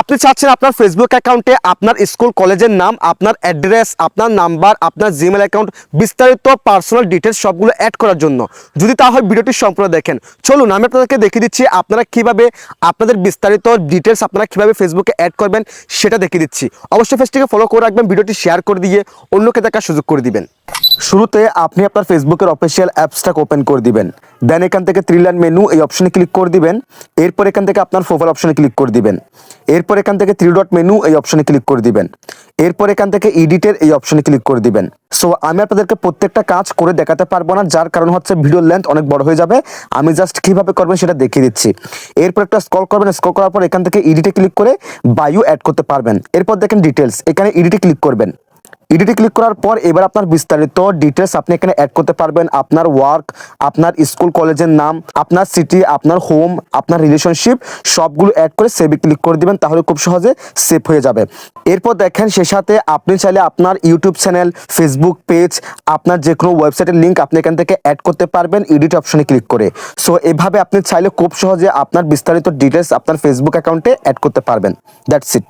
আপনি চাচ্ছেন আপনার ফেসবুক অ্যাকাউন্টে আপনার স্কুল কলেজের নাম, আপনার অ্যাড্রেস আপনার নাম্বার আপনার জিমেল অ্যাকাউন্ট বিস্তারিত পার্সোনাল ডিটেলস সবগুলো অ্যাড করার জন্য। যদি তা হয় ভিডিওটি সম্পূর্ণ দেখেন। চলুন, আমি আপনাদেরকে দেখিয়ে দিচ্ছি আপনারা কীভাবে আপনাদের বিস্তারিত ডিটেলস আপনারা কীভাবে ফেসবুকে অ্যাড করবেন, সেটা দেখিয়ে দিচ্ছি। অবশ্যই ফেসটিকে ফলো করে রাখবেন, ভিডিওটি শেয়ার করে দিয়ে অন্যকে দেখার সুযোগ করে দিবেন। শুরুতে আপনি আপনার ফেসবুকের অফিসিয়াল অ্যাপসটাকে ওপেন করে দিবেন। দেন এখান থেকে থ্রি লাইন মেনু এই অপশনে ক্লিক করে দিবেন। এরপর এখান থেকে আপনার প্রোফাইল অপশনে ক্লিক করে দিবেন। এরপর এখান থেকে থ্রি ডট মেনু এই অপশনে ক্লিক করে দিবেন। এরপর এখান থেকে এডিটের এই অপশনে ক্লিক করে দিবেন। সো আমি আপনাদেরকে প্রত্যেকটা কাজ করে দেখাতে পারব না, যার কারণ হচ্ছে ভিডিওর লেন্থ অনেক বড় হয়ে যাবে। আমি জাস্ট কীভাবে করবেন সেটা দেখিয়ে দিচ্ছি। এরপর একটা স্ক্রল করবেন স্ক্রল করার পর এখান থেকে এডিটে ক্লিক করে বায়ু অ্যাড করতে পারবেন। এরপর দেখেন ডিটেলস এখানে এডিটে ক্লিক করবেন। এডিটে ক্লিক করার পর এবার আপনার বিস্তারিত ডিটেলস আপনি এখানে অ্যাড করতে পারবেন। আপনার ওয়ার্ক আপনার স্কুল কলেজের নাম, আপনার সিটি আপনার হোম আপনার রিলেশনশিপ সবগুলো অ্যাড করে সেভে ক্লিক করে দিবেন, তাহলে খুব সহজে সেভ হয়ে যাবে। এরপর দেখেন, সে সাথে আপনি চাইলে আপনার ইউটিউব চ্যানেল ফেসবুক পেজ আপনার যে কোনো ওয়েবসাইটের লিঙ্ক আপনি এখান থেকে অ্যাড করতে পারবেন এডিট অপশনে ক্লিক করে। সো এভাবে আপনি চাইলে খুব সহজে আপনার বিস্তারিত ডিটেলস আপনার ফেসবুক অ্যাকাউন্টে অ্যাড করতে পারবেন। That's it